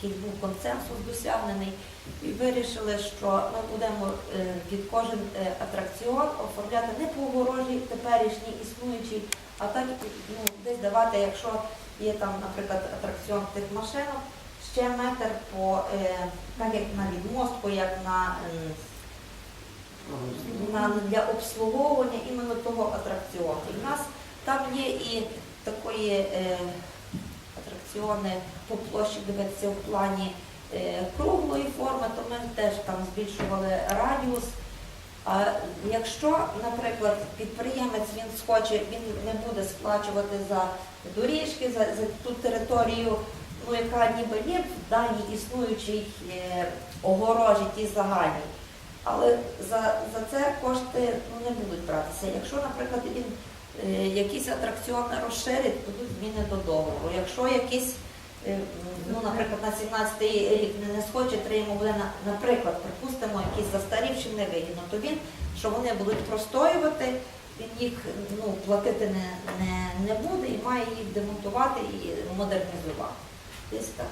такий був консенсус досягнений. І вирішили, що ми будемо е, під кожен е, атракціон оформляти не по огорожі теперішній існуючий, а так ну, десь давати, якщо є там, наприклад, атракціон тих машинок, ще метр по е, так як на відмостку, як на, на для обслуговування іменно того атракціону. І в нас там є і такої атракціони по площі дивитися в плані е, круглої форми, то ми теж там збільшували радіус. А якщо, наприклад, підприємець він схоче, він не буде сплачувати за доріжки, за, за ту територію, ну яка ніби є в даній існуючій е, огорожі, тій загальній. Але за, за це кошти ну, не будуть братися. Якщо, наприклад, він е, якісь атракціони розширить, будуть зміни до договору. Якщо якісь, е, ну, наприклад, на 17 рік не, схоче, йому буде, наприклад, припустимо, якісь застарівші невигідно, то він, що вони будуть простоювати, він їх ну, платити не, не, не буде і має їх демонтувати і модернізувати. Десь так.